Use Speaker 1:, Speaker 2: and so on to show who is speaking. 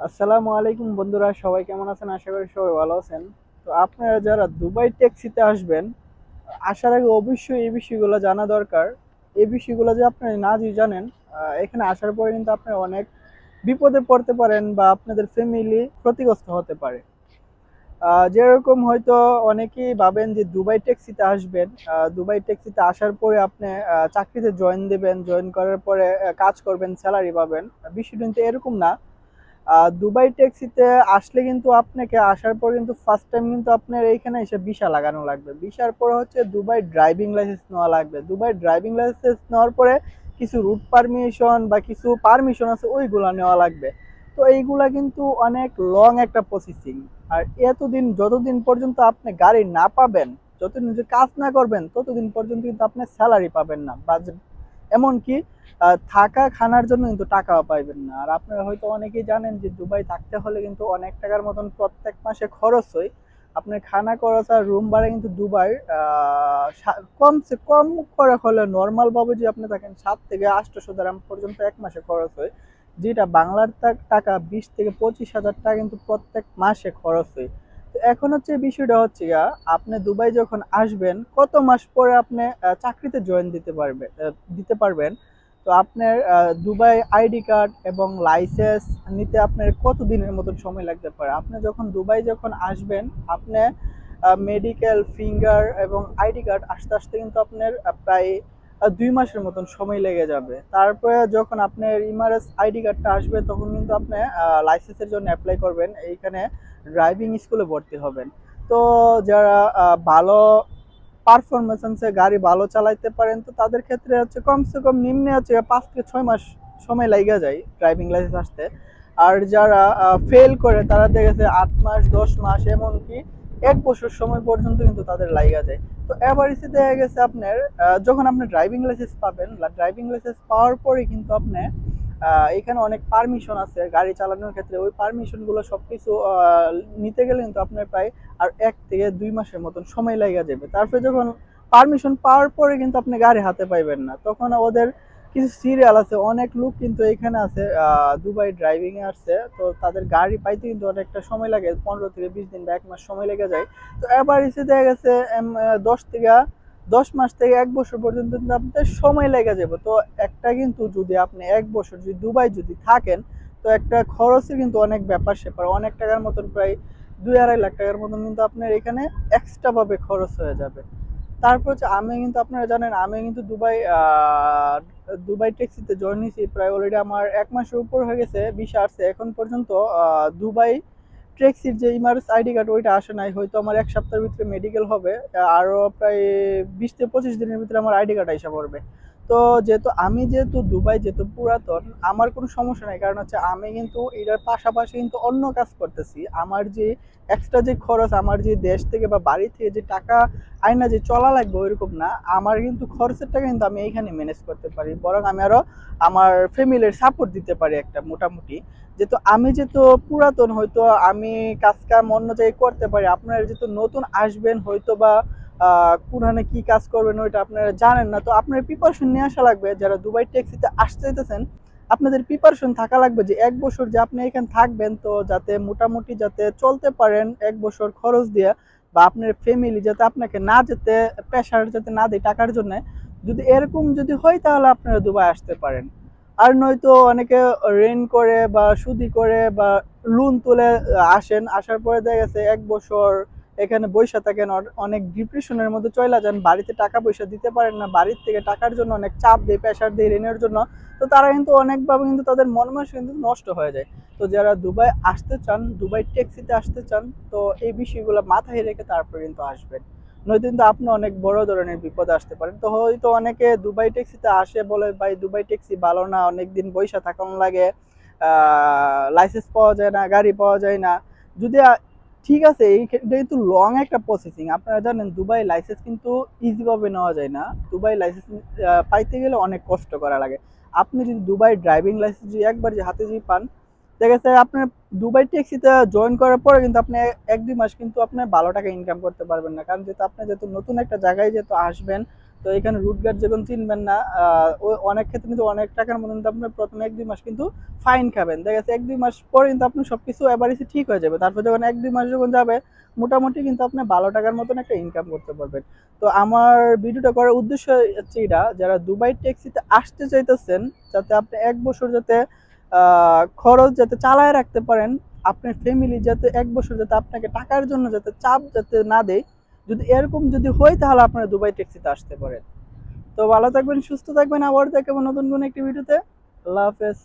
Speaker 1: আসসালামু আলাইকুম বন্ধুরা, সবাই কেমন আছেন? আশা করি সবাই ভালো আছেন। তো আপনারা যারা দুবাই ট্যাক্সিতে আসবেন, আসার আগে অবশ্যই এই বিষয়গুলো জানা দরকার। এই বিষয়গুলো যে আপনারা না জানেন এখানে আসার পরে কিন্তু আপনারা অনেক বিপদে পড়তে পারেন বা আপনাদের ফ্যামিলি ক্ষতিগ্রস্ত হতে পারে। যেরকম হয়তো অনেকেই ভাবেন যে দুবাই ট্যাক্সিতে আসবেন দুবাই ট্যাক্সিতে আসার পরে আপনি চাকরিতে জয়েন দেবেন জয়েন করার পরে কাজ করবেন স্যালারি পাবেন। বিষয়টা কিন্তু এরকম না। দুবাই ট্যাক্সিতে আসলে কিন্তু আপনাকে আসার পর কিন্তু ফার্স্ট টাইম কিন্তু আপনার এইখানে এসে ভিসা লাগানো লাগবে। ভিসার পর হচ্ছে দুবাই ড্রাইভিং লাইসেন্স নেওয়া লাগবে। দুবাই ড্রাইভিং লাইসেন্স নেওয়ার পরে কিছু রুট পারমিশন বা কিছু পারমিশন আছে, ওইগুলা নেওয়া লাগবে। তো এইগুলা কিন্তু অনেক লং একটা প্রসেসিং আর এতদিন, যতদিন পর্যন্ত আপনি গাড়ি না পাবেন, যতদিন যে কাজ না করবেন, ততদিন পর্যন্ত কিন্তু আপনি স্যালারি পাবেন না বা এমনকি থাকা খানার জন্য কিন্তু টাকাও পাইবেন না। আর আপনারা হয়তো অনেকেই জানেন যে দুবাই থাকতে হলে কিন্তু অনেক টাকার মতন প্রত্যেক মাসে খরচ হয়। আপনার খানা খরচ আর রুম ভাড়া কিন্তু দুবাই কমসে কম করে হলে নর্মাল ভাবে যদি আপনি থাকেন, সাত থেকে আটশোশো দাম পর্যন্ত এক মাসে খরচ হয়। যেটা বাংলার টাকা বিশ থেকে পঁচিশ হাজার টাকা কিন্তু প্রত্যেক মাসে খরচ হয়। এখন হচ্ছে বিষয়টা হচ্ছে আপনি দুবাই যখন আসবেন, কত মাস পরে আপনি চাকরিতে জয়েন দিতে পারবে দিতে পারবেন? তো আপনার দুবাই আইডি কার্ড এবং লাইসেন্স নিতে আপনার কত দিনের মতন সময় লাগতে পারে? আপনি যখন দুবাই যখন আসবেন, আপনি মেডিকেল ফিঙ্গার এবং আইডি কার্ড আসতে আসতে কিন্তু আপনার প্রায় দুই মাসের মতন সময় লেগে যাবে। তারপরে যখন আপনার ইমারেস আইডি কার্ডটা আসবে, তখন কিন্তু আপনি লাইসেন্সের জন্য অ্যাপ্লাই করবেন। এইখানে ড্রাইভিং স্কুলে ভর্তি হবেন। তো যারা ভালো পারফরমেন্সে গাড়ি ভালো চালাইতে পারেন, তো তাদের ক্ষেত্রে হচ্ছে কমসে কম নিম্নে হচ্ছে পাঁচ থেকে ছয় মাস সময় লাগিয়ে যায় ড্রাইভিং লাইসেন্স আসতে। আর যারা ফেল করে, তারা দেখেছে আট মাস, দশ মাস, এমনকি এক বছর সময় পর্যন্ত কিন্তু তাদের লাইগা যায়। তো এভারেজে দেখা গেছে আপনার যখন আপনি ড্রাইভিং লাইসেন্স পাবেন ড্রাইভিং লাইসেন্স পাওয়ার পরে কিন্তু আপনি এখানে অনেক পারমিশন আছে গাড়ি চালানোর ক্ষেত্রে। ওই পারমিশনগুলো সবকিছু নিতে গেলে কিন্তু আপনার প্রায় আর এক থেকে দুই মাসের মতন সময় লাগা যাবে। তারপরে যখন পারমিশন পাওয়ার পরে কিন্তু আপনি গাড়ি হাতে পাইবেন না। তখন ওদের কিছু সিরিয়াল আছে, অনেক লোক কিন্তু এখানে আছে দুবাই ড্রাইভিং এ আসছে, তো তাদের গাড়ি পাইতে কিন্তু অনেকটা সময় লাগে, পনেরো থেকে বিশ দিন বা এক মাস সময় লেগে যায়। তো এবার এসে দেখা গেছে দশ থেকে, দশ মাস থেকে এক বছর পর্যন্ত কিন্তু আপনাদের সময় লেগে যাবে। তো একটা কিন্তু যদি আপনি এক বছর যদি দুবাই যদি থাকেন, তো একটা খরচের কিন্তু অনেক ব্যাপার সেপার অনেক টাকার মতন প্রায় দুই আড়াই লাখ টাকার মতন কিন্তু আপনার এখানে এক্সট্রাভাবে খরচ হয়ে যাবে। তারপর হচ্ছে আমি কিন্তু আপনারা জানেন আমি কিন্তু দুবাই দুবাই ট্যাক্সিতে জয়েন নিয়েছি প্রায় অলরেডি আমার এক মাসের উপর হয়ে গেছে ভিসা আসছে। এখন পর্যন্ত দুবাই ট্যাক্সির যে ইমার্স আইডি কার্ড ওইটা আসে নাই, হয়তো আমার এক সপ্তাহের ভিতরে মেডিকেল হবে আরও প্রায় বিশ থেকে পঁচিশ দিনের ভিতরে আমার আইডি কার্ড এসে পড়বে। তো যেহেতু আমি যেহেতু দুবাই যেহেতু পুরাতন, আমার কোনো সমস্যা নাই। কারণ হচ্ছে আমি কিন্তু এটার পাশাপাশি কিন্তু অন্য কাজ করতেছি। আমার যে এক্সট্রা যে খরচ, আমার যে দেশ থেকে বা বাড়ি থেকে যে টাকা আয়না যে চলা লাগবে ওইরকম না। আমার কিন্তু খরচের টাকা কিন্তু আমি এইখানে ম্যানেজ করতে পারি। বরং আমি আরও আমার ফ্যামিলির সাপোর্ট দিতে পারি একটা মোটামুটি। যেহেতু আমি যেহেতু পুরাতন, হয়তো আমি কাজ কাম অন্য জায়গায় করতে পারি। আপনারা যেহেতু নতুন আসবেন হয়তো বা কোনখানে কি কাজ করবেন ওইটা আপনারা জানেন না। তো আপনার প্রিপারেশন নিয়ে আসা লাগবে, যারা দুবাই ট্যাক্সিতে আসতে চাইতেছেন, আপনাদের প্রিপারেশন থাকা লাগবে যে এক বছর যে আপনি এখানে থাকবেন তো যাতে মোটামুটি যাতে চলতে পারেন এক বছর খরচ দিয়ে, বা আপনার ফ্যামিলি যাতে আপনাকে না যেতে প্রেশার যাতে না দেয় টাকার জন্য, যদি এরকম যদি হয় তাহলে আপনারা দুবাই আসতে পারেন। আর নয়তো অনেকে রেন করে বা সুদি করে বা লোন তুলে আসেন, আসার পরে দেখা গেছে এক বছর এখানে বৈশা থাকেন অনেক ডিপ্রেশনের মধ্যে চলে যান, বাড়িতে টাকা পয়সা দিতে পারেন না, বাড়ির থেকে টাকার জন্য অনেক চাপ দেয় প্রেশার দেয় ঋণের জন্য। তো তারা কিন্তু অনেকভাবে কিন্তু তাদের মন মানস কিন্তু নষ্ট হয়ে যায়। তো যারা দুবাই আসতে চান, দুবাই ট্যাক্সিতে আসতে চান, তো এই বিষয়গুলো মাথায় রেখে তারপর কিন্তু আসবেন। নয়তো কিন্তু আপনি অনেক বড় ধরনের বিপদ আসতে পারেন। তো হয়তো অনেকে দুবাই ট্যাক্সিতে আসে বলে, ভাই, দুবাই ট্যাক্সি ভালো না অনেক দিন বৈশা থাকানো লাগে লাইসেন্স পাওয়া যায় না, গাড়ি পাওয়া যায় না। যদি ঠিক আছে, এই ক্ষেত্রে কিন্তু লং একটা প্রসেসিং আপনারা জানেন, দুবাই লাইসেন্স কিন্তু ইজিভাবে নেওয়া যায় না। দুবাই লাইসেন্স পাইতে গেলে অনেক কষ্ট করা লাগে। আপনি যদি দুবাই ড্রাইভিং লাইসেন্স যদি একবার যে হাতে যদি পান, দেখা গেছে আপনার দুবাই ট্যাক্সিতে জয়েন করার পরে কিন্তু আপনি এক দুই মাস কিন্তু আপনি ভালো টাকা ইনকাম করতে পারবেন না। কারণ যেহেতু আপনি যেহেতু নতুন একটা জায়গায় যেহেতু আসবেন তো এখানে রুট গার্ড যখন চিনবেন না অনেক ক্ষেত্রে কিন্তু অনেক টাকার মতন আপনার প্রথমে এক দুই মাস কিন্তু ফাইন খাবেন। দেখা যাচ্ছে এক দুই মাস পরে কিন্তু আপনার সবকিছু এবারে ঠিক হয়ে যাবে। তারপর যখন এক দুই মাস যখন যাবে, মোটামুটি কিন্তু আপনি ভালো টাকার মতন একটা ইনকাম করতে পারবেন। তো আমার ভিডিওটা করার উদ্দেশ্য হচ্ছে এটা যারা দুবাই ট্যাক্সিতে আসতে চাইতেছেন, যাতে আপনি এক বছর যাতে খরচ যাতে চালায় রাখতে পারেন, আপনার ফ্যামিলি যাতে এক বছর যাতে আপনাকে টাকার জন্য যাতে চাপ যাতে না দেয় যদি এরকম যদি হয়, তাহলে আপনারা দুবাই ট্যাক্সিতে আসতে পারেন। তো ভালো থাকবেন, সুস্থ থাকবেন আবার দেখাবো নতুন কোনো একটি ভিডিওতে আল্লাহ হাফেজ।